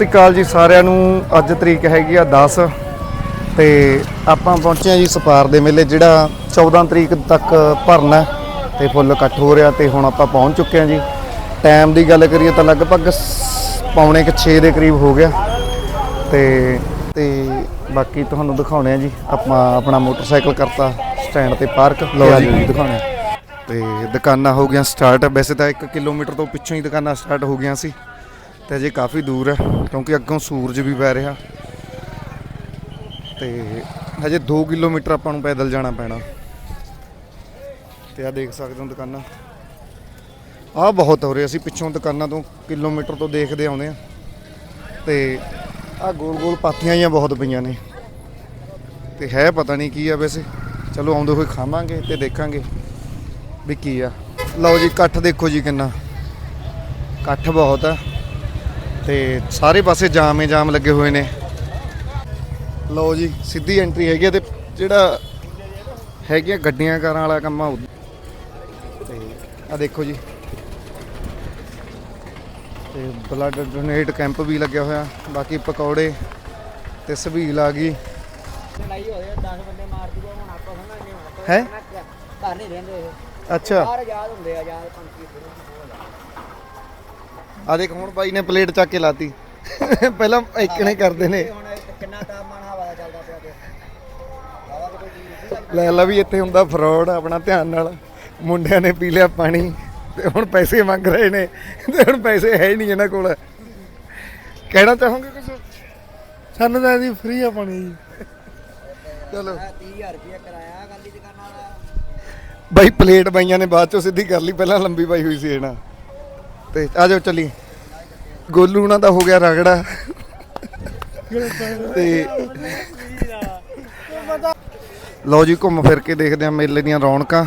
ਸ਼੍ਰੀ ਅਕਾਲ ਜੀ ਸਾਰਿਆਂ ਨੂੰ। ਅੱਜ ਤਰੀਕ ਹੈਗੀ ਆ 10 ਤੇ ਆਪਾਂ ਪਹੁੰਚੇ ਆ ਜੀ ਸਪਾਰ ਦੇ ਮੇਲੇ ਜਿਹੜਾ 14 ਤਰੀਕ ਤੱਕ ਭਰਨਾ ਤੇ ਫੁੱਲ ਇਕੱਠ ਹੋ ਰਿਹਾ ਤੇ ਹੁਣ ਆਪਾਂ ਪਹੁੰਚ ਚੁੱਕੇ ਆ ਜੀ। ਟਾਈਮ ਦੀ ਗੱਲ ਕਰੀਏ ਤਾਂ ਲਗਭਗ ਪੌਣੇ ਕੁ 6 ਦੇ ਕਰੀਬ ਹੋ ਗਿਆ। ਤੇ ਤੇ ਬਾਕੀ ਤੁਹਾਨੂੰ ਦਿਖਾਉਣੇ ਆ ਜੀ। ਆਪਾਂ ਆਪਣਾ ਮੋਟਰਸਾਈਕਲ ਕਰਤਾ ਸਟੈਂਡ ਤੇ ਪਾਰਕ। ਲਓ ਜੀ। ਦਿਖਾਉਣੇ। ਤੇ ਦੁਕਾਨਾਂ ਹੋ ਗਈਆਂ ਸਟਾਰਟ। ਵੈਸੇ ਤਾਂ 1 ਕਿਲੋਮੀਟਰ ਤੋਂ ਪਿੱਛੋਂ ਹੀ ਦੁਕਾਨਾਂ ਸਟਾਰਟ ਹੋ ਗਈਆਂ ਸੀ। ਤੇ ਅਜੇ ਕਾਫੀ ਦੂਰ ਹੈ, ਕਿਉਂਕਿ ਅੱਗੋਂ ਸੂਰਜ ਵੀ ਪੈ ਰਿਹਾ। ਤੇ ਹਜੇ 2 ਕਿਲੋਮੀਟਰ ਆਪਾਂ ਨੂੰ ਪੈਦਲ ਜਾਣਾ ਪੈਣਾ। ਤੇ ਆ ਦੇਖ ਸਕਦੇ ਹੋ ਦੁਕਾਨਾਂ। ਆ ਬਹੁਤ ਹੋ ਰਿਹਾ ਅਸੀਂ ਪਿੱਛੋਂ ਦੁਕਾਨਾਂ ਤੋਂ ਕਿਲੋਮੀਟਰ ਤੋਂ ਦੇਖਦੇ ਆਉਂਦੇ ਆ ਤੇ ਆ ਗੋਲ ਗੋਲ ਪਾਥੀਆਂ ਹੀ ਬਹੁਤ ਪਈਆਂ ਨੇ। ਤੇ ਹੈ ਪਤਾ ਨਹੀਂ ਕੀ ਆ ਵੈਸੇ। ਚਲੋ ਆਉਂਦੇ ਹੋਏ ਖਾਵਾਂਗੇ ਤੇ ਦੇਖਾਂਗੇ ਵੀ ਕੀ ਆ। ਲਓ ਜੀ, ਇਕੱਠ ਦੇਖੋ ਜੀ ਕਿੰਨਾ। ਇਕੱਠ ਬਹੁਤ ਆ। ਤੇ ਸਾਰੇ ਪਾਸੇ ਜਾਮ ਹੀ ਜਾਮ ਲੱਗੇ ਹੋਏ ਨੇ। ਲਓ ਜੀ ਸਿੱਧੀ ਐਂਟਰੀ ਹੈਗੀ ਆ ਤੇ ਜਿਹੜਾ ਹੈਗੀਆਂ ਗੱਡੀਆਂ ਕਾਰਾਂ ਵਾਲਾ ਕੰਮ ਆ ਤੇ ਆ ਦੇਖੋ ਜੀ। ਤੇ ਬਲੱਡ ਡੋਨੇਟ ਕੈਂਪ ਵੀ ਲੱਗਿਆ ਹੋਇਆ ਬਾਕੀ ਪਕੌੜੇ ਤੇ ਸਬੀਲ ਆ ਗਈ। ਲੜਾਈ ਹੋਏ 10 ਬੰਦੇ ਮਾਰ ਦੂਗਾ ਹੁਣ ਆਪਾਂ ਸਮਝਾਂਗੇ ਹੁਣ ਆਪਾਂ ਹੈਂ? ਘਰ ਨਹੀਂ ਰਹਿੰਦੇ ਇਹ। ਅੱਛਾ। ਬਾਹਰ ਆਜ਼ਾਦ ਹੁੰਦੇ ਆ ਆਜ਼ਾਦ ਪੰਛੀ। ਆ ਦੇਖ ਹੁਣ ਬਾਈ ਨੇ ਪਲੇਟ ਚੱਕ ਕੇ ਲਾਤੀ। ਪਹਿਲਾਂ ਇੱਕ ਨੇ ਕਰਦੇ ਨੇ। ਕਿੰਨਾ ਤਾਪਮਾਨ ਹਵਾ ਦਾ ਚੱਲਦਾ ਪਿਆ ਤੇ ਹਵਾ ਤੇ ਕੋਈ ਚੀਜ਼ ਨਹੀਂ ਲੈ ਲਾ ਵੀ ਇੱਥੇ ਹੁੰਦਾ ਫਰਾਡ ਆਪਣਾ ਧਿਆਨ ਨਾਲ। ਮੁੰਡਿਆਂ ਨੇ ਪੀ ਲਿਆ ਪਾਣੀ ਤੇ ਹੁਣ ਪੈਸੇ ਮੰਗ ਰਹੇ ਨੇ ਤੇ ਹੁਣ ਪੈਸੇ ਹੈ ਹੀ ਨਹੀਂ ਇਹਨਾਂ ਕੋਲ। ਕਹਿਣਾ ਚਾਹੋਗੇ ਕੁਝ ਸਾਨੂੰ ਤਾਂ ਜੀ ਫ੍ਰੀ ਆ ਪਾਣੀ। ਜੀ ਚਲੋ 30000 ਰੁਪਏ ਕਰਾਇਆ ਗਾਂਧੀ ਦੁਕਾਨਾਂ ਦਾ ਬਾਈ ਪਲੇਟ ਬਾਈਆਂ ਨੇ ਬਾਅਦ ਚੋਂ ਸਿੱਧੀ ਕਰ ਲਈ ਪਹਿਲਾਂ ਲੰਬੀ ਪਾਈ ਹੋਈ ਸੀ ਇਹਨਾਂ। ਤੇ ਆ ਜਾਓ ਚੱਲੀ। ਗੋਲੂ ਉਹਨਾਂ ਦਾ ਹੋ ਗਿਆ ਰਗੜਾ। ਤੇ ਲਓ ਜੀ, ਘੁੰਮ ਫਿਰ ਕੇ ਦੇਖਦੇ ਆ ਮੇਲੇ ਦੀਆਂ ਰੌਣਕਾਂ।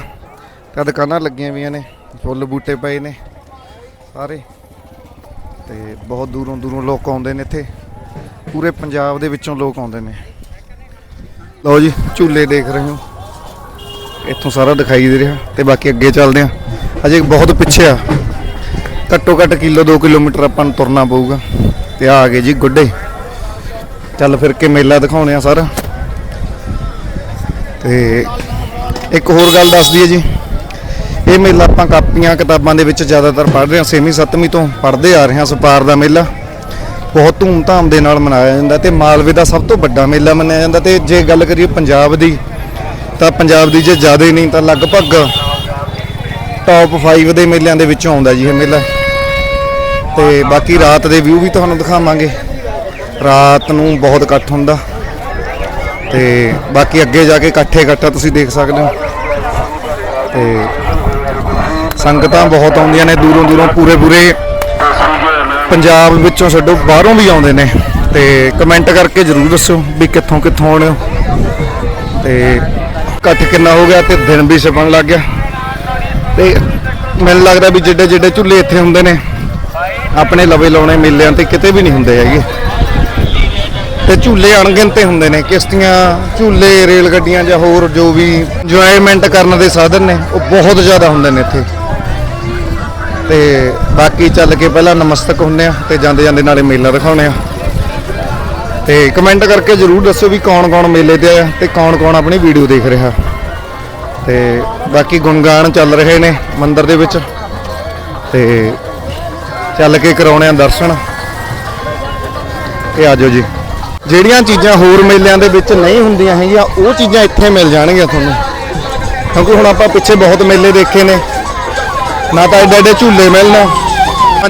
ਤਾਂ ਦੁਕਾਨਾਂ ਲੱਗੀਆਂ ਵੀਆਂ ਨੇ, ਫੁੱਲ ਬੂਟੇ ਪਏ ਨੇ ਸਾਰੇ। ਤੇ ਬਹੁਤ ਦੂਰੋਂ ਦੂਰੋਂ ਲੋਕ ਆਉਂਦੇ ਨੇ ਇੱਥੇ। ਪੂਰੇ ਪੰਜਾਬ ਦੇ ਵਿੱਚੋਂ ਲੋਕ ਆਉਂਦੇ ਨੇ। ਲਓ ਜੀ, ਝੂਲੇ ਦੇਖ ਰਹੇ ਹੋ। ਇੱਥੋਂ ਸਾਰਾ ਦਿਖਾਈ ਦੇ ਰਿਹਾ ਤੇ ਬਾਕੀ ਅੱਗੇ ਚੱਲਦੇ ਆ ਅਜੇ ਬਹੁਤ ਪਿੱਛੇ ਆ। ਘੱਟੋ ਘੱਟ ਕਿਲੋ 2 ਕਿਲੋਮੀਟਰ ਆਪਾਂ ਨੂੰ ਤੁਰਨਾ ਪਊਗਾ। ਤੇ ਆ ਗਏ ਜੀ ਗੁੱਡੇ। ਚੱਲ ਫਿਰ ਕੇ ਮੇਲਾ ਦਿਖਾਉਣੇ ਆ ਸਾਰਾ। ਤੇ ਇੱਕ ਹੋਰ ਗੱਲ ਦੱਸ ਦਈਏ ਜੀ। ਇਹ ਮੇਲਾ ਆਪਾਂ ਕਾਪੀਆਂ ਕਿਤਾਬਾਂ ਦੇ ਵਿੱਚ ਜ਼ਿਆਦਾਤਰ ਪੜ੍ਹ ਰਹੇ ਹਾਂ 6ਵੀਂ 7ਵੀਂ ਤੋਂ ਪੜ੍ਹਦੇ ਆ ਰਹੇ ਹਾਂ ਸਪਾਰ ਦਾ ਮੇਲਾ। ਬਹੁਤ ਧੂਮਧਾਮ ਦੇ ਨਾਲ ਮਨਾਇਆ ਜਾਂਦਾ ਤੇ ਮਾਲਵੇ ਦਾ ਸਭ ਤੋਂ ਵੱਡਾ ਮੇਲਾ ਮੰਨਿਆ ਜਾਂਦਾ ਤੇ ਜੇ ਗੱਲ ਕਰੀਏ ਪੰਜਾਬ ਦੀ, ਤਾਂ ਪੰਜਾਬ ਦੀ ਜੇ ਜ਼ਿਆਦਾ ਨਹੀਂ ਤਾਂ ਲਗਭਗ ਟੌਪ 5 ਦੇ ਮੇਲਿਆਂ ਦੇ ਵਿੱਚੋਂ ਆਉਂਦਾ ਜੀ ਇਹ ਮੇਲਾ। ਤੇ ਬਾਕੀ ਰਾਤ ਦੇ ਵਿਊ ਵੀ ਤੁਹਾਨੂੰ ਦਿਖਾਵਾਂਗੇ। ਰਾਤ ਨੂੰ ਬਹੁਤ ਇਕੱਠ ਹੁੰਦਾ। ਤੇ ਬਾਕੀ ਅੱਗੇ ਜਾ ਕੇ ਇਕੱਠੇ ਇਕੱਠਾ ਤੁਸੀਂ ਦੇਖ ਸਕਦੇ ਹੋ। ਤੇ ਸੰਗਤਾਂ ਬਹੁਤ ਆਉਂਦੀਆਂ ਨੇ, ਦੂਰੋਂ ਦੂਰੋਂ ਪੂਰੇ ਪੂਰੇ ਪੰਜਾਬ ਵਿੱਚੋਂ ਛੱਡੋ, ਬਾਹਰੋਂ ਵੀ ਆਉਂਦੇ ਨੇ। ਤੇ ਕਮੈਂਟ ਕਰਕੇ ਜਰੂਰ ਦੱਸਿਓ ਵੀ ਕਿੱਥੋਂ ਕਿੱਥੋਂ ਆਉਣੇ ਹੋ। ਤੇ ਇਕੱਠ ਕਿੰਨਾ ਹੋ ਗਿਆ ਤੇ ਦਿਨ ਵੀ ਛਪਣ ਲੱਗ ਗਿਆ। ਤੇ ਮੈਨੂੰ ਲੱਗਦਾ ਵੀ ਜਿੱਡੇ ਜਿੱਡੇ ਝੁੱਲੇ ਇੱਥੇ ਹੁੰਦੇ ਨੇ ਆਪਣੇ ਲਵੇ ਲਾਉਣੇ ਮੇਲਿਆਂ ਤੇ ਕਿਤੇ ਵੀ ਨਹੀਂ ਹੁੰਦੇ ਹੈਗੇ। ਤੇ ਝੂਲੇ ਅਣਗਿਣਤੇ ਹੁੰਦੇ ਨੇ, ਕਿਸ਼ਤੀਆਂ, ਝੂਲੇ ਰੇਲ ਗੱਡੀਆਂ ਜਾਂ ਹੋਰ ਜੋ ਵੀ ਇੰਜੋਇਮੈਂਟ ਕਰਨ ਦੇ ਸਾਧਨ ਨੇ, ਉਹ ਬਹੁਤ ਜ਼ਿਆਦਾ ਹੁੰਦੇ ਨੇ ਇੱਥੇ। ਤੇ ਬਾਕੀ ਚੱਲ ਕੇ ਪਹਿਲਾਂ ਨਮਸਤਕ ਹੁੰਨੇ ਆ ਤੇ ਜਾਂਦੇ ਜਾਂਦੇ ਨਾਲੇ ਮੇਲਾ ਦਿਖਾਉਣੇ ਆ ਤੇ ਕਮੈਂਟ ਕਰਕੇ ਜਰੂਰ ਦੱਸੋ ਵੀ ਕੌਣ ਕੌਣ ਮੇਲੇ ਤੇ ਆਇਆ ਤੇ ਕੌਣ ਕੌਣ ਆਪਣੀ ਵੀਡੀਓ ਦੇਖ ਰਿਹਾ। ਤੇ ਬਾਕੀ ਗੁਣਗਾਨ ਚੱਲ ਰਹੇ ਨੇ ਮੰਦਿਰ ਦੇ ਵਿੱਚ। ਤੇ ਚੱਲ ਕੇ ਕਰਾਉਣੇ ਆ ਦਰਸ਼ਨ। ਤੇ ਆਜੋ ਜੀ। ਜਿਹੜੀਆਂ ਚੀਜ਼ਾਂ ਹੋਰ ਮੇਲਿਆਂ ਦੇ ਵਿੱਚ ਨਹੀਂ ਹੁੰਦੀਆਂ ਹੈਗੀਆਂ ਉਹ ਚੀਜ਼ਾਂ ਇੱਥੇ ਮਿਲ ਜਾਣਗੀਆਂ ਤੁਹਾਨੂੰ। ਕਿਉਂਕਿ ਹੁਣ ਆਪਾਂ ਪਿੱਛੇ ਬਹੁਤ ਮੇਲੇ ਦੇਖੇ ਨੇ। ਨਾ ਤਾਂ ਐਡੇ ਐਡੇ ਝੂਲੇ ਮਿਲਣ।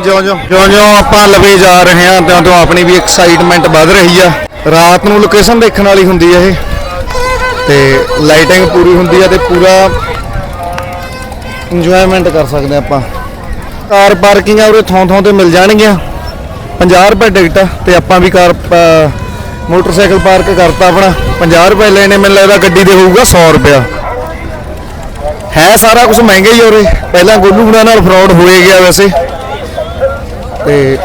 ਜਿਉਂ ਜਿਉਂ ਜਿਉਂ ਜਿਉਂ ਆਪਾਂ ਲਵੇ ਜਾ ਰਹੇ ਹਾਂ ਤਿਉਂ ਤਿਉਂ ਆਪਣੀ ਵੀ ਐਕਸਾਈਟਮੈਂਟ ਵੱਧ ਰਹੀ ਆ। ਰਾਤ ਨੂੰ ਲੋਕੇਸ਼ਨ ਦੇਖਣ ਵਾਲੀ ਹੁੰਦੀ ਆ ਇਹ। ਤੇ ਲਾਈਟਿੰਗ ਪੂਰੀ ਹੁੰਦੀ ਆ ਤੇ ਪੂਰਾ ਇੰਜੋਇਮੈਂਟ ਕਰ ਸਕਦੇ ਆਪਾਂ। ਕਾਰ ਪਾਰਕਿੰਗਾਂ ਉਰੇ ਥਾਂ ਥਾਂ ਤੇ ਮਿਲ ਜਾਣਗੀਆਂ। 50 ਰੁਪਏ ਟਿਕਟ ਆ ਤੇ ਆਪਾਂ ਵੀ ਕਾਰ ਮੋਟਰਸਾਈਕਲ ਪਾਰਕ ਕਰਤਾ ਆਪਣਾ। 50 ਰੁਪਏ ਲੈਣੇ ਮੈਨੂੰ ਲੱਗਦਾ ਗੱਡੀ ਦੇ ਹੋਊਗਾ 100 ਰੁਪਿਆ ਹੈ ਸਾਰਾ ਕੁਝ ਮਹਿੰਗਾ ਹੀ ਉਰੇ। ਪਹਿਲਾਂ ਗੋਲੂ ਗੁਣਾ ਨਾਲ ਫਰਾਡ ਹੋਏ ਗਿਆ ਵੈਸੇ। ਤੇ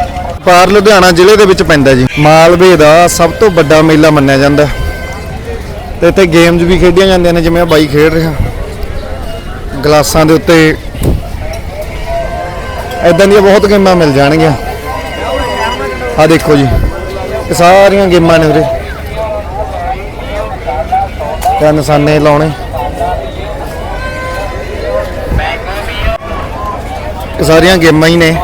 ਪਾਰ ਲੁਧਿਆਣਾ ਜ਼ਿਲ੍ਹੇ ਦੇ ਵਿੱਚ ਪੈਂਦਾ ਜੀ। ਮਾਲਵੇ ਦਾ ਸਭ ਤੋਂ ਵੱਡਾ ਮੇਲਾ ਮੰਨਿਆ ਜਾਂਦਾ। ਤੇ ਇੱਥੇ ਗੇਮਸ ਵੀ ਖੇਡੀਆਂ ਜਾਂਦੀਆਂ ਨੇ, ਜਿਵੇਂ ਆ ਬਾਈ ਖੇਡ ਰਿਹਾ। ਗਲਾਸਾਂ ਦੇ ਉੱਤੇ ਐਦਾਂ ਦੀਆਂ ਬਹੁਤ ਗੇਮਾਂ ਮਿਲ ਜਾਣਗੀਆਂ। ਆ ਦੇਖੋ ਜੀ, ਇਹ ਸਾਰੀਆਂ ਗੇਮਾਂ ਨੇ ਉਰੇ ਤੇ ਨਿਸ਼ਾਨੇ ਲਾਉਣੇ। ਇਹ ਸਾਰੀਆਂ ਗੇਮਾਂ ਹੀ ਨੇ।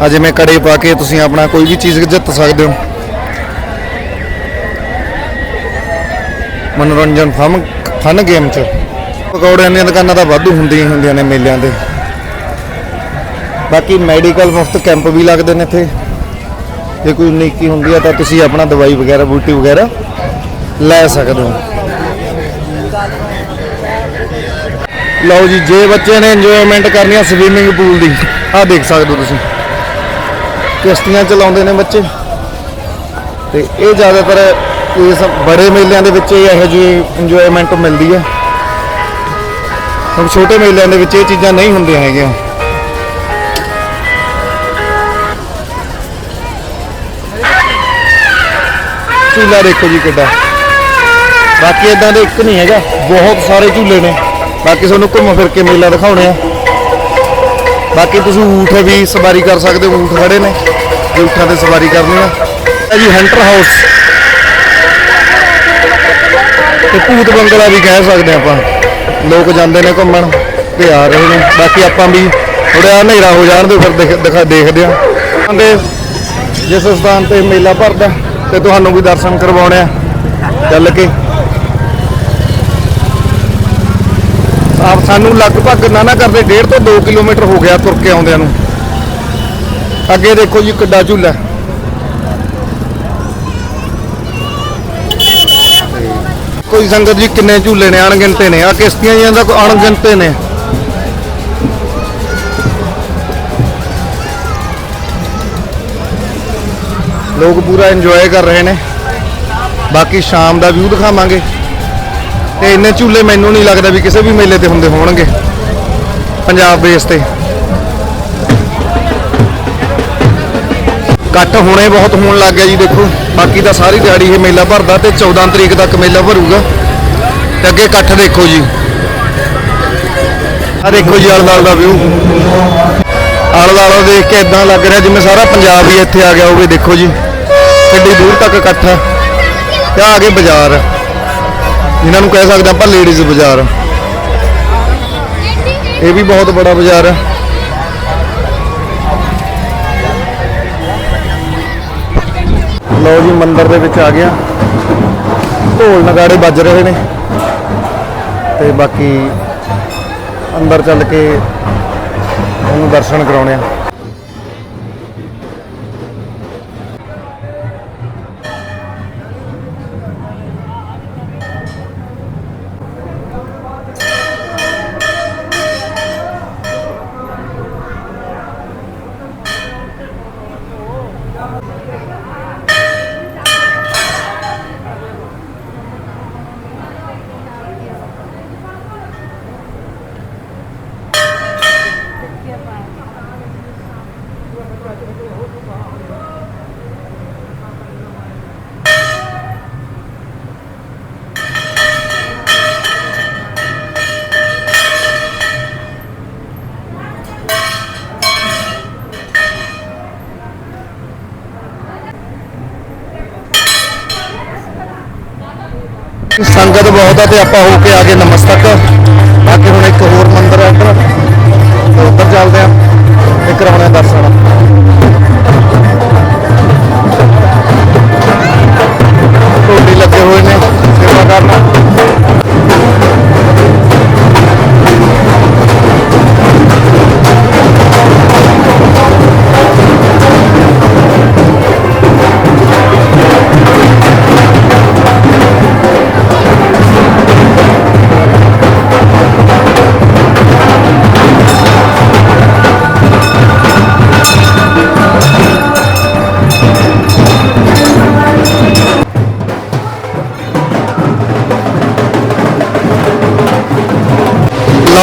ਆ ਜਿਵੇਂ ਕੜੇ ਪਾ ਕੇ ਤੁਸੀਂ ਆਪਣਾ ਕੋਈ ਵੀ ਚੀਜ਼ ਜਿੱਤ ਸਕਦੇ ਹੋ। ਮਨੋਰੰਜਨ ਫਨ ਫਨ ਗੇਮ ਚ। ਪਕੌੜਿਆਂ ਦੀਆਂ ਦੁਕਾਨਾਂ ਤਾਂ ਵਾਧੂ ਹੁੰਦੀਆਂ ਹੀ ਹੁੰਦੀਆਂ ਨੇ ਮੇਲਿਆਂ ਤੇ ਬਾਕੀ ਮੈਡੀਕਲ ਮੁਫਤ ਕੈਂਪ ਵੀ ਲੱਗਦੇ ਨੇ ਇੱਥੇ। ਜੇ ਕੋਈ ਨੀਕੀ ਹੁੰਦੀ ਆ ਤਾਂ ਤੁਸੀਂ ਆਪਣਾ ਦਵਾਈ ਵਗੈਰਾ, ਬੂਟੀ ਵਗੈਰਾ ਲੈ ਸਕਦੇ ਹੋ। ਲਓ ਜੀ, ਜੇ ਬੱਚਿਆਂ ਨੇ ਇੰਜੋਇਮੈਂਟ ਕਰਨੀ ਆ ਸਵੀਮਿੰਗ ਪੂਲ ਦੀ, ਆਹ ਦੇਖ ਸਕਦੇ ਹੋ ਤੁਸੀਂ। ਕਿਸ਼ਤੀਆਂ ਚਲਾਉਂਦੇ ਨੇ ਬੱਚੇ। ਤੇ ਇਹ ਜ਼ਿਆਦਾਤਰ ਇਸ ਬੜੇ ਮੇਲਿਆਂ ਦੇ ਵਿੱਚ ਇਹ ਇਹੋ ਜਿਹੀ ਇੰਜੋਇਮੈਂਟ ਮਿਲਦੀ ਹੈ। ਹੁਣ ਛੋਟੇ ਮੇਲਿਆਂ ਦੇ ਵਿੱਚ ਇਹ ਚੀਜ਼ਾਂ ਨਹੀਂ ਹੁੰਦੀਆਂ ਹੈਗੀਆਂ। ਝੂਲਾ ਦੇਖੋ ਜੀ ਕਿੱਡਾ। ਬਾਕੀ ਇਦਾਂ ਦੇ ਇੱਕ ਨਹੀਂ ਹੈਗਾ, ਬਹੁਤ ਸਾਰੇ ਝੂਲੇ ਨੇ। ਬਾਕੀ ਤੁਹਾਨੂੰ ਘੁੰਮ ਫਿਰ ਕੇ ਮੇਲਾ ਦਿਖਾਉਣੇ ਆ। ਬਾਕੀ ਤੁਸੀਂ ਊਠ ਵੀ ਸਵਾਰੀ ਕਰ ਸਕਦੇ ਹੋ, ਊਠ ਖੜੇ ਨੇ। ਜੇ ਊਠਾਂ ਤੇ ਸਵਾਰੀ ਕਰਨੀ ਆ ਇਹ ਜੀ ਹੰਟਰ ਹਾਊਸ ਤੇ ਭੂਤ ਬੰਗਲਾ ਵੀ ਕਹਿ ਸਕਦੇ ਆਪਾਂ। ਲੋਕ ਜਾਂਦੇ ਨੇ ਘੁੰਮਣ, ਤੇ ਆ ਰਹੇ ਨੇ। ਬਾਕੀ ਆਪਾਂ ਵੀ ਥੋੜਾ ਹਨੇਰਾ ਹੋ ਜਾਣ ਦੇ ਫਿਰ ਦਿਖਾ ਦੇਖਦੇ ਆ ਤੇ ਜਿਸ ਸਥਾਨ ਤੇ ਮੇਲਾ ਭਰਦਾ, ਤੇ ਤੁਹਾਨੂੰ ਵੀ ਦਰਸ਼ਨ ਕਰਵਾਉਣੇ ਆ। ਚੱਲ ਕੇ। ਆਪ ਸਾਨੂੰ ਲਗਭਗ ਨਾ ਨਾ ਕਰਦੇ 1.5 ਤੋਂ 2 ਕਿਲੋਮੀਟਰ ਹੋ ਗਿਆ ਤੁਰ ਕੇ ਆਉਂਦਿਆਂ ਨੂੰ। ਅੱਗੇ ਦੇਖੋ ਜੀ ਕਿੱਡਾ ਝੂਲਾ। ਕੋਈ ਸੰਗਤ ਜੀ ਕਿੰਨੇ ਝੂਲੇ ਨੇ, ਅਣਗਿਣਤੇ ਨੇ, ਆ ਕਿਸ਼ਤੀਆਂ ਜੀਆਂ ਦਾ ਕੋਈ ਅਣਗਿਣਤੇ ਨੇ? ਲੋਕ ਪੂਰਾ ਇੰਜੋਏ ਕਰ ਰਹੇ ਨੇ। ਬਾਕੀ ਸ਼ਾਮ ਦਾ ਵਿਊ ਦਿਖਾਵਾਂਗੇ। ਤੇ ਇੰਨੇ ਝੂਲੇ ਮੈਨੂੰ ਨਹੀਂ ਲੱਗਦਾ ਵੀ ਕਿਸੇ ਵੀ ਮੇਲੇ ਤੇ ਹੁੰਦੇ ਹੋਣਗੇ। ਪੰਜਾਬ ਬੇਸ ਤੇ। ਇਕੱਠ ਹੁਣੇ ਬਹੁਤ ਹੋਣ ਲੱਗ ਗਿਆ ਜੀ ਦੇਖੋ। ਬਾਕੀ ਤਾਂ ਸਾਰੀ ਦਿਹਾੜੀ ਇਹ ਮੇਲਾ ਭਰਦਾ ਤੇ 14 ਤਰੀਕ ਤੱਕ ਮੇਲਾ ਭਰੂਗਾ। ਤੇ ਅੱਗੇ ਇਕੱਠ ਦੇਖੋ ਜੀ। ਆ ਦੇਖੋ ਜੀ ਆਲੇ-ਦੁਆਲੇ ਦਾ ਵਿਊ। ਆਲੇ-ਦੁਆਲੇ ਦੇਖ ਕੇ ਇਦਾਂ ਲੱਗ ਰਿਹਾ ਜਿਵੇਂ ਸਾਰਾ ਪੰਜਾਬ ਹੀ ਇੱਥੇ ਆ ਗਿਆ ਹੋਵੇ, ਦੇਖੋ ਜੀ। ਕਿੱਡੀ ਦੂਰ ਤੱਕ ਇਕੱਠ ਹੈ ਤੇ ਆ ਗਏ ਬਾਜ਼ਾਰ। ਇਹਨਾਂ ਨੂੰ ਕਹਿ ਸਕਦੇ ਆਪਾਂ ਲੇਡੀਜ਼ ਬਾਜ਼ਾਰ। ਇਹ ਵੀ ਬਹੁਤ ਬੜਾ ਬਾਜ਼ਾਰ ਹੈ ਲਓ ਜੀ, ਮੰਦਿਰ ਦੇ ਵਿੱਚ ਆ ਗਿਆ। ਢੋਲ ਨਗਾੜੇ ਵੱਜ ਰਹੇ ਨੇ। ਤੇ ਬਾਕੀ ਅੰਦਰ ਚੱਲ ਕੇ ਉਹਨੂੰ ਦਰਸ਼ਨ ਕਰਾਉਣੇ ਆ। ਸੰਗਤ ਬਹੁਤ ਆ ਤੇ ਆਪਾਂ ਹੋ ਕੇ ਆ ਗਏ ਨਮਸਤਕ। ਬਾਕੀ ਹੁਣ ਇੱਕ ਹੋਰ ਮੰਦਿਰ ਹੈ ਇੱਧਰ। ਤੇ ਉੱਧਰ ਚੱਲਦੇ ਆ ਤੇ ਕਰਾਉਣੇ ਆ ਦਰਸ਼ਨ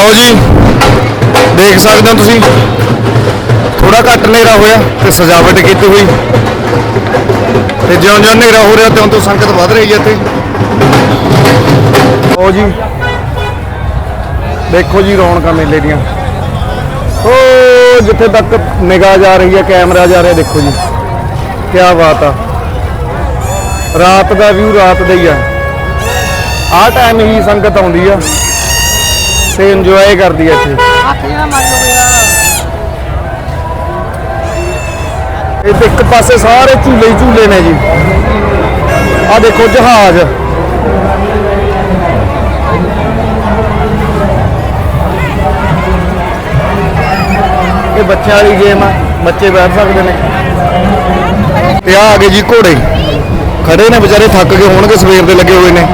ਲਓ ਜੀ, ਦੇਖ ਸਕਦੇ ਹੋ ਤੁਸੀਂ ਥੋੜਾ ਘੱਟ ਹਨੇਰਾ ਹੋਇਆ ਤੇ ਸਜਾਵਟ ਕੀਤੀ ਹੋਈ। ਤੇ ਜਿਉਂ ਜਿਉਂ ਹਨੇਰਾ ਹੋ ਰਿਹਾ ਤਿਉਂ ਤਿਉਂ ਸੰਗਤ ਵੱਧ ਰਹੀ ਹੈ ਇੱਥੇ। ਲਓ ਜੀ, ਦੇਖੋ ਜੀ ਰੌਣਕਾਂ ਮੇਲੇ ਦੀਆਂ। ਓ, ਜਿੱਥੇ ਤੱਕ ਨਿਗਾਹ ਜਾ ਰਹੀ ਹੈ, ਕੈਮਰਾ ਜਾ ਰਿਹਾ, ਦੇਖੋ ਜੀ। ਕੀ ਬਾਤ ਆ। ਰਾਤ ਦਾ ਵਿਊ ਰਾਤ ਦਾ ਹੀ ਆ। ਆਹ ਟਾਈਮ ਹੀ ਸੰਗਤ ਆਉਂਦੀ ਆ। ਤੇ ਇੰਜੋਏ ਕਰਦੀ ਆ ਇੱਥੇ। ਹੱਥ ਜਿਹੜਾ ਮਾਰ ਲਓ ਯਾਰ ਇਹ ਤੇ ਇੱਕ ਪਾਸੇ ਸਾਰੇ ਝੂਲੇ ਹੀ ਝੂਲੇ ਨੇ ਜੀ। ਆ ਦੇਖੋ ਜਹਾਜ਼। ਇਹ ਬੱਚਿਆਂ ਵਾਲੀ ਗੇਮ ਆ ਬੱਚੇ ਬੈਠ ਸਕਦੇ ਨੇ। ਤੇ ਆ ਆ ਗਏ ਜੀ ਘੋੜੇ। ਖੜੇ ਨੇ ਵਿਚਾਰੇ ਥੱਕ ਗਏ ਹੋਣਗੇ ਸਵੇਰ ਦੇ ਲੱਗੇ ਹੋਏ ਨੇ।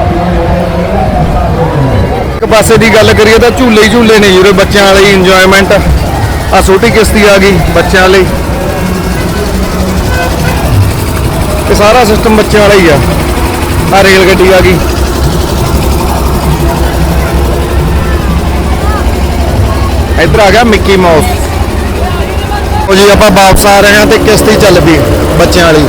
ਪਾਸੇ ਦੀ ਗੱਲ ਕਰੀਏ ਤਾਂ ਝੂਲੇ ਹੀ ਝੂਲੇ ਨੇ ਜਿਹੜੇ ਬੱਚਿਆਂ ਵਾਲੀ ਇੰਜੋਇਮੈਂਟ ਆ। ਛੋਟੀ ਕਿਸ਼ਤੀ ਆ ਗਈ ਬੱਚਿਆਂ ਲਈ। ਇਹ ਸਾਰਾ ਸਿਸਟਮ ਬੱਚਿਆਂ ਵਾਲਾ ਹੀ ਆ। ਆ ਰੇਲ ਗੱਡੀ ਆ ਗਈ। ਇੱਧਰ ਆ ਗਿਆ ਮਿੱਕੀ ਮਾਊਸ। ਉਹ ਜੀ, ਆਪਾਂ ਵਾਪਸ ਆ ਰਹੇ ਹਾਂ ਤੇ ਕਿਸ਼ਤੀ ਚੱਲ ਪਈ ਬੱਚਿਆਂ ਵਾਲੀ।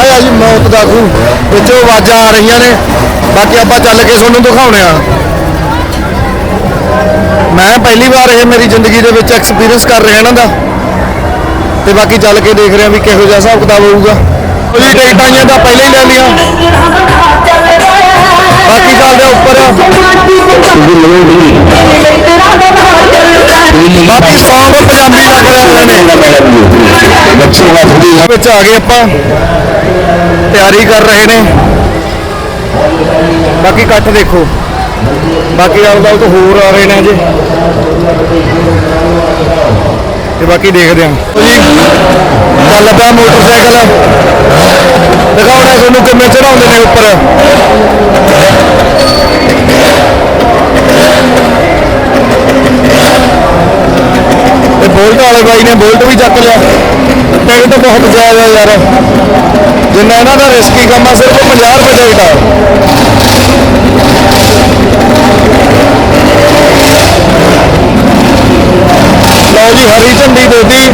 ਆਇਆ ਜੀ ਮੌਤ ਦਾ ਖੂਹ ਵਿੱਚੋਂ ਆਵਾਜ਼ਾਂ ਆ ਰਹੀਆਂ ਨੇ। ਬਾਕੀ ਆਪਾਂ ਚੱਲ ਕੇ ਤੁਹਾਨੂੰ ਦਿਖਾਉਣੇ ਆ। ਮੈਂ ਪਹਿਲੀ ਵਾਰ ਇਹ ਮੇਰੀ ਜ਼ਿੰਦਗੀ ਦੇ ਵਿੱਚ ਐਕਸਪੀਰੀਅੰਸ ਕਰ ਰਿਹਾ ਇਹਨਾਂ ਦਾ। ਤੇ ਬਾਕੀ ਚੱਲ ਕੇ ਦੇਖ ਰਹੇ ਵੀ ਕਿਹੋ ਜਿਹਾ ਹਿਸਾਬ ਕਿਤਾਬ ਹੋਊਗਾ। ਜੀ ਟਿਕਟਾਂ ਤਾਂ ਪਹਿਲਾਂ ਹੀ ਲੈ ਲੀਆਂ ਬਾਕੀ ਚੱਲਦੇ ਆ ਉੱਪਰ। ਬਾਕੀ ਸੌਂਗ ਪੰਜਾਬੀ ਨੇ ਵਿੱਚ ਆ ਗਏ ਆਪਾਂ। ਤਿਆਰੀ ਕਰ ਰਹੇ ਨੇ। ਬਾਕੀ ਇਕੱਠ ਦੇਖੋ। ਬਾਕੀ ਆਉਂਦਾ ਉਹ ਤੋਂ ਹੋਰ ਆ ਰਹੇ ਨੇ ਅਜੇ ਤੇ ਬਾਕੀ ਦੇਖਦੇ ਹਾਂ ਜੀ ਚੱਲ ਪਿਆ ਮੋਟਰਸਾਈਕਲ। ਦਿਖਾਉਣਾ ਤੁਹਾਨੂੰ ਕਿਵੇਂ ਚੜਾਉਂਦੇ ਨੇ ਉੱਪਰ। ਤੇ ਬੋਲਟ ਵਾਲੇ ਬਾਈ ਨੇ ਬੋਲਟ ਵੀ ਚੱਕ ਲਿਆ। ਟਿਕਟ ਬਹੁਤ ਜ਼ਿਆਦਾ ਯਾਰ। ਜਿੰਨਾ ਇਹਨਾਂ ਦਾ ਰਿਸਕੀ ਕੰਮ ਆ, ਸਿਰਫ 50 ਰੁਪਏ ਟਿਕਟ ਆ। ਲਓ ਜੀ, ਹਰੀ ਝੰਡੀ ਦੇਤੀ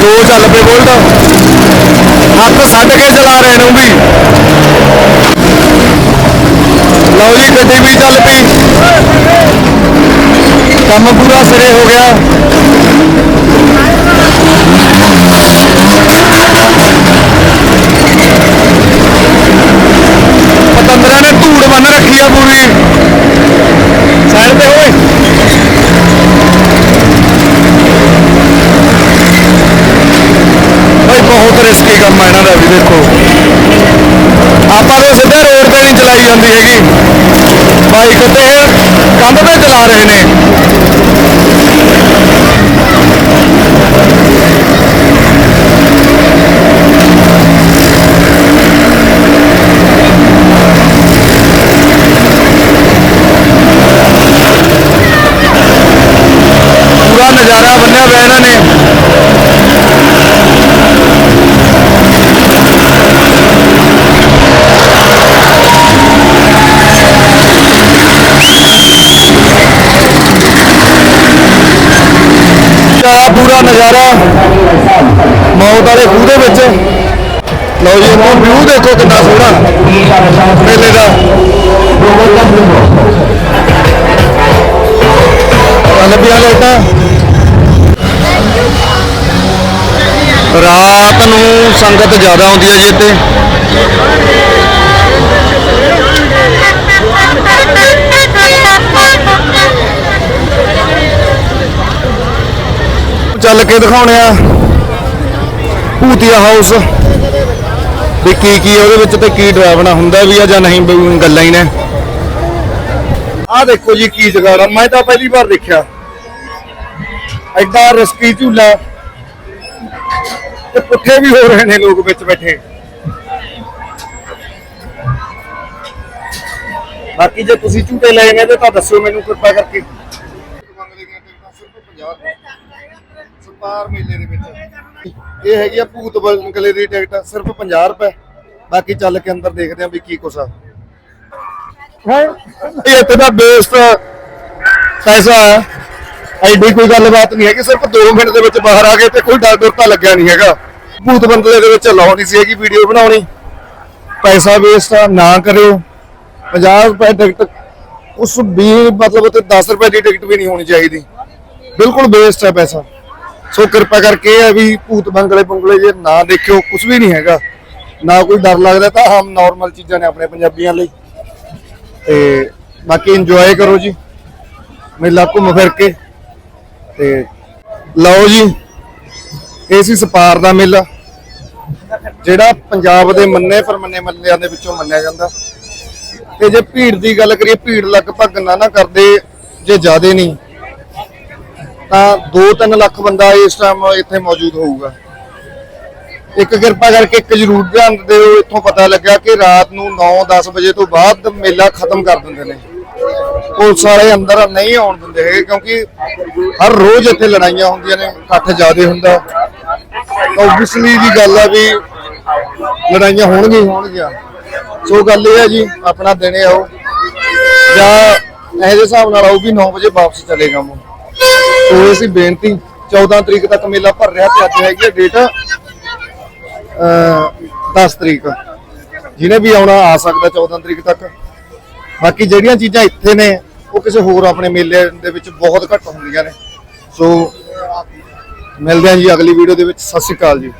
2 ਚੱਲ ਪਏ ਬੋਲਦਾ ਹੱਥ ਸੱਟ ਕੇ ਚਲਾ ਰਹੇ ਨੂੰ ਵੀ। ਲਓ ਜੀ, ਗੱਡੀ ਵੀ ਚੱਲ ਪਈ। ਕੰਮ ਪੂਰਾ ਸਿਰੇ ਹੋ ਗਿਆ। ਕੰਮ ਆ ਇਹਨਾਂ ਦਾ ਵੀ ਦੇਖੋ। ਆਪਾਂ ਨੂੰ ਸਿੱਧੇ ਰੋਡ ਤੇ ਨਹੀਂ ਚਲਾਈ ਜਾਂਦੀ ਹੈਗੀ। ਬਾਈਕ ਤੇ ਕੰਧ ਤੇ ਚਲਾ ਰਹੇ ਨੇ। ਜੀ ਇਹਦਾ ਵਿਊ ਦੇਖੋ ਕਿੰਨਾ ਸੋਹਣਾ। ਮੇਲੇ ਦਾ। ਚੱਲ ਪਿਆ ਲਾਈਟਾਂ। ਰਾਤ ਨੂੰ ਸੰਗਤ ਜ਼ਿਆਦਾ ਆਉਂਦੀ ਹੈ ਜੀ ਇੱਥੇ। ਚੱਲ ਕੇ ਦਿਖਾਉਣੇ ਆ। ਭੂਤੀਆ ਹਾਊਸ। ਵੀ ਕੀ ਕੀ ਉਹਦੇ ਵਿੱਚ ਤੇ ਕੀ ਡਰਾਵਣਾ ਹੁੰਦਾ ਵੀ ਆ ਜਾਂ ਨਹੀਂ ਵੀ ਗੱਲਾਂ ਹੀ ਨੇ? ਆਹ ਦੇਖੋ ਜੀ ਕੀ ਜਗਾੜ, ਮੈਂ ਤਾਂ ਪਹਿਲੀ ਵਾਰ ਦੇਖਿਆ। ਐਡਾ ਰਸਕੀ ਝੂਲਾ ਤੇ ਪੁੱਠੇ ਵੀ ਹੋ ਰਹੇ ਨੇ ਲੋਕ ਵਿੱਚ ਬੈਠੇ। ਬਾਕੀ ਜੇ ਤੁਸੀਂ ਝੂਟੇ ਲਏ ਨੇ ਤੇ ਤਾਂ ਦੱਸਿਓ ਮੈਨੂੰ ਕਿਰਪਾ ਕਰਕੇ। ਸਪਾਰ ਮੇਲੇ ਦੇ ਵਿੱਚ। ਇਹ ਹੈਗੀ ਆ ਭੂਤ ਬੰਗਲੇ ਦੀ ਟਿਕਟ ਸਿਰਫ 50 ਰੁਪਏ। ਬਾਕੀ ਚੱਲ ਕੇ ਅੰਦਰ ਦੇਖਦੇ ਆ ਵੀ ਕੀ ਕੁਛ ਆ। ਇਹ ਇੱਥੇ ਦਾ ਬੇਸਟ ਪੈਸਾ ਹੈ ਐਡੀ ਕੋਈ ਗੱਲਬਾਤ ਨਹੀਂ ਹੈ ਕਿ ਸਿਰਫ 2 ਮਿੰਟ ਦੇ ਵਿੱਚ ਬਾਹਰ ਆ ਗਏ ਤੇ ਕੋਈ ਡਰ ਡਰ ਤਾਂ ਲੱਗਿਆ ਨਹੀਂ ਹੈਗਾ। ਭੂਤ ਬੰਦਲੇ ਦੇ ਵਿੱਚ ਲਾਉਣੀ ਸੀ ਹੈਗੀ ਵੀਡੀਓ ਬਣਾਉਣੀ। ਪੈਸਾ ਵੇਸਟ ਨਾ ਕਰਿਓ। 50 ਰੁਪਏ ਟਿਕਟ ਉਸ ਵੀ ਮਤਲਬ ਤੇ 10 ਰੁਪਏ ਦੀ ਟਿਕਟ ਵੀ ਨਹੀਂ ਹੋਣੀ ਚਾਹੀਦੀ। ਬਿਲਕੁਲ ਵੇਸਟ ਹੈ ਪੈਸਾ। ਸੋ ਕਿਰਪਾ ਕਰਕੇ ਇਹ ਹੈ ਵੀ ਭੂਤ ਬੰਗਲੇ ਬੰਗਲੇ ਜੇ ਨਾ ਦੇਖਿਓ ਕੁਝ ਵੀ ਨਹੀਂ ਹੈਗਾ। ਨਾ ਕੋਈ ਡਰ ਲੱਗਦਾ, ਤਾਂ ਹਮ ਨਾਰਮਲ ਚੀਜ਼ਾਂ ਨੇ ਆਪਣੇ ਪੰਜਾਬੀਆਂ ਲਈ। ਤੇ ਬਾਕੀ ਇੰਜੋਏ ਕਰੋ ਜੀ। ਮੇਲਾ ਘੁੰਮ ਫਿਰ ਕੇ। ਤੇ ਲਓ ਜੀ, ਇਹ ਸੀ ਸਪਾਰ ਦਾ ਮੇਲਾ, ਜਿਹੜਾ ਪੰਜਾਬ ਦੇ ਮੰਨੇ ਪਰਮੰਨੇ ਮੱਲਿਆਂ ਦੇ ਵਿੱਚੋਂ ਮੰਨਿਆ ਜਾਂਦਾ। ਤੇ ਜੇ ਭੀੜ ਦੀ ਗੱਲ ਕਰੀਏ, ਭੀੜ ਲਗਭਗ ਨਾ ਨਾ ਕਰਦੇ, ਜੇ ਜ਼ਿਆਦੇ ਨਹੀਂ। ਤਾਂ 2-3 ਲੱਖ ਬੰਦਾ ਇਸ ਟਾਈਮ ਇੱਥੇ ਮੌਜੂਦ ਹੋਊਗਾ। ਇੱਕ ਕਿਰਪਾ ਕਰਕੇ ਇੱਕ ਜ਼ਰੂਰ ਧਿਆਨ ਦਿਓ, ਇੱਥੋਂ ਪਤਾ ਲੱਗਾ ਕਿ ਰਾਤ ਨੂੰ 9-10 ਵਜੇ ਤੋਂ ਬਾਅਦ ਮੇਲਾ ਖਤਮ ਕਰ ਦਿੰਦੇ ਨੇ। ਪੁਲਿਸ ਵਾਲੇ ਅੰਦਰ ਨਹੀਂ ਆਉਣ ਦਿੰਦੇ ਹੈਗੇ ਕਿਉਂਕਿ ਹਰ ਰੋਜ਼ ਇੱਥੇ ਲੜਾਈਆਂ ਹੁੰਦੀਆਂ ਨੇ, ਇਕੱਠ ਜ਼ਿਆਦਾ ਹੁੰਦਾ। ਓਬਵੀਅਸਲੀ ਦੀ ਗੱਲ ਆ ਵੀ ਲੜਾਈਆਂ ਹੋਣਗੀਆਂ ਹੀ ਹੋਣਗੀਆਂ। ਸੋ ਗੱਲ ਇਹ ਹੈ ਜੀ, ਆਪਣਾ ਦਿਨੇ ਆਓ ਜਾਂ ਇਹੋ ਜਿਹੇ ਹਿਸਾਬ ਨਾਲ ਆਓ ਵੀ 9 ਵਜੇ ਵਾਪਸ ਚਲੇ ਜਾਵੋ ਸੋ ਇਹ ਸੀ ਬੇਨਤੀ 14 ਤਰੀਕ ਤੱਕ ਮੇਲਾ ਭਰ ਰਿਹਾ ਤੇ ਅੱਜ ਹੈਗੀ ਹੈ ਡੇਟ ਅਹ 10 ਤਰੀਕ। ਜਿਹਨੇ ਵੀ ਆਉਣਾ, ਆ ਸਕਦਾ 14 ਤਰੀਕ ਤੱਕ। ਬਾਕੀ ਜਿਹੜੀਆਂ ਚੀਜ਼ਾਂ ਇੱਥੇ ਨੇ, ਉਹ ਕਿਸੇ ਹੋਰ ਆਪਣੇ ਮੇਲੇ ਦੇ ਵਿੱਚ ਬਹੁਤ ਘੱਟ ਹੁੰਦੀਆਂ ਨੇ। ਸੋ ਮਿਲਦੇ ਹਾਂ ਜੀ ਅਗਲੀ ਵੀਡੀਓ ਦੇ ਵਿੱਚ। ਸਤਿ ਸ਼੍ਰੀ ਅਕਾਲ ਜੀ।